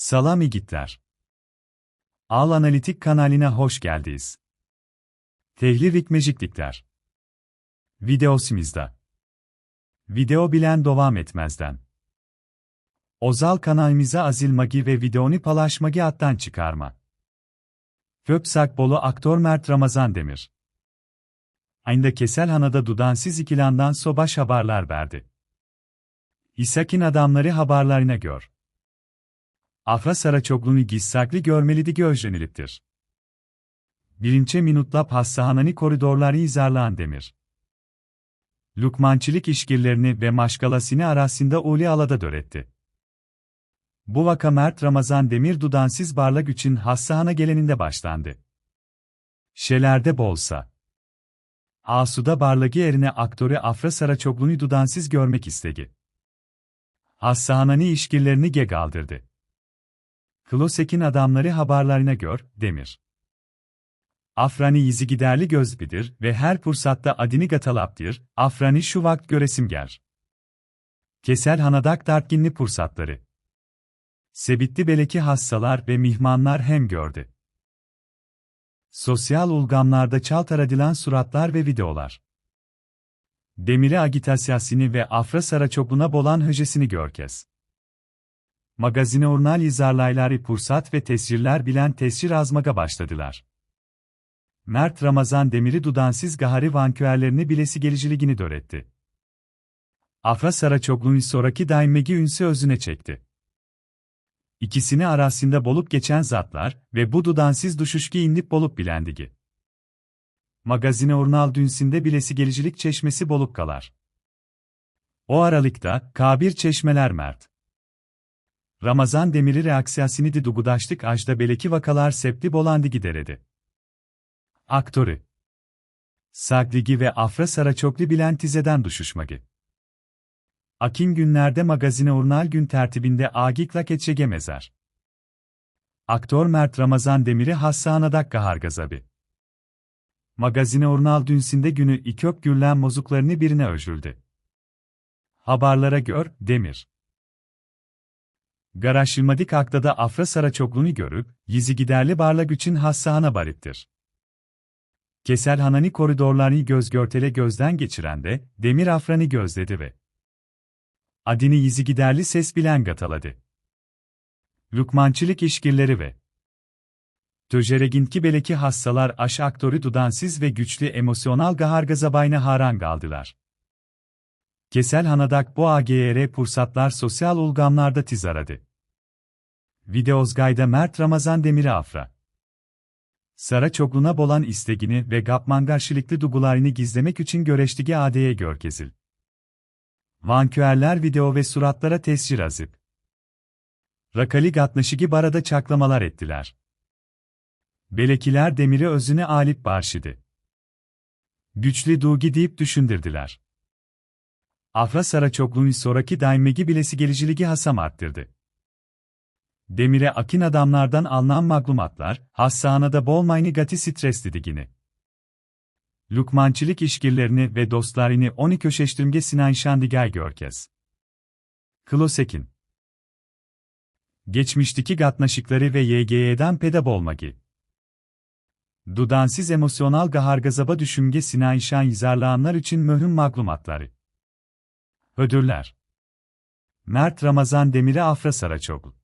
Salam igitler. Al Analitik kanalına hoş geldiniz. Tehlir Rikmeciklikler. Videosimizda. Video bilen devam etmezden. Ozal kanalimize azilmagi ve videonu paylaşmagi attan çıkarma. Föpsak Bolu aktör Mert Ramazan Demir. Aynı Keselhana'da dudansız ikilandan sobaş haberler verdi. İsakin adamları haberlerine gör. Afra Saraçoğlu'nu gizsaklı görmelidi gözleniliptir. Birinci minutla passahanani koridorları izarlayan demir. Lukmançilik işgirlerini ve maşgalasını arasında uli alada döretti. Bu vaka Mert Ramazan Demir dudansız barlak için hassahana geleninde başlandı. Şelerde bolsa. Asuda barlagi yerine aktörü Afra Saraçoğlu'nu dudansız görmek istedi. Hassahanani işgirlerini geg aldırdı. Klosek'in adamları haberlerine gör, demir. Afrani yizi giderli gözbidir ve her fırsatta adini gatalaptir, Afrani şu vakt göresim ger. Kesel hanadak dartginli fırsatları. Sebitli beleki hassalar ve mihmanlar hem gördü. Sosyal ulgamlarda çaltar edilen suratlar ve videolar. Demiri agitasyasını ve Afra Saraçoğlu'na bolan höjesini görkez. Magazine urnal izarlayları pursat ve tesciller bilen tescir azmaga başladılar. Mert Ramazan Demiri dudansız gahari vanküerlerini bilesi geliciligini döretti. Afra Saraçoğlu'nun sonraki daimegi ünse özüne çekti. İkisini arasında bolup geçen zatlar ve bu dudansız duşuşki inip bolup bilendigi. Magazine urnal dünsinde bilesi gelicilik çeşmesi bolup kalar. O aralıkta, kabir çeşmeler mert. Ramazan Demiri reaksiyasını di dugudaştık ajda beleki vakalar septi bolandi gideredi. Aktörü Sagligi ve Afra Saraçokli bilen tizeden duşuşmagi. Akin günlerde magazine urnal gün tertibinde agiklak etçege mezar. Aktör Mert Ramazan Demiri Hassanadak Gahar Gazabi. Magazine urnal dünsinde günü ikök gürlen mozuklarını birine öjüldü. Haberlara gör, Demir. Garaşılmadik akta da Afra Saraçoğlu'nu görüp, yizi giderli barla güçün hassahana bariptir. Kesel Hanani koridorlarını göz görtele gözden geçiren de, Demir Afran'ı gözledi ve adini yizi giderli ses bilen gataladı. Lukmançılık işgirleri ve Töjereginki beleki hassalar aş aktörü dudansız ve güçlü emosyonal gahargazabayna harang aldılar. Kesel Hanadak bu AGR pursatlar sosyal ulgamlarda tizaradı. Videozgayda Mert Ramazan Demiri Afra. Sara çokluna bolan istegini ve gapmangarşilikli dugularını gizlemek için göreştigi AD'ye görkezil. Vanküerler video ve suratlara tescir azıp. Rakali gatnaşigi barada çaklamalar ettiler. Belekiler demiri özüne alip barşidi. Güçlü dugi deyip düşündürdüler. Afra Saraçoğlu'nun sonraki daimegi bilesi gelişiligi hasam arttırdı. Demire akin adamlardan alınan maglumatlar, hassahanada bolmayni gati stresli digini. Lukmançılık işgirlerini ve dostlarını oni köşeştirmge Sinan Şandigay görkez. Klosekin. Geçmişteki gatnaşıkları ve YGY'den peda bolmagi. Dudansız emosyonal gahargazaba düşünge Sinan Şan için mühüm maglumatları. Ödüller. Mert Ramazan Demiri Afra Saraçoğlu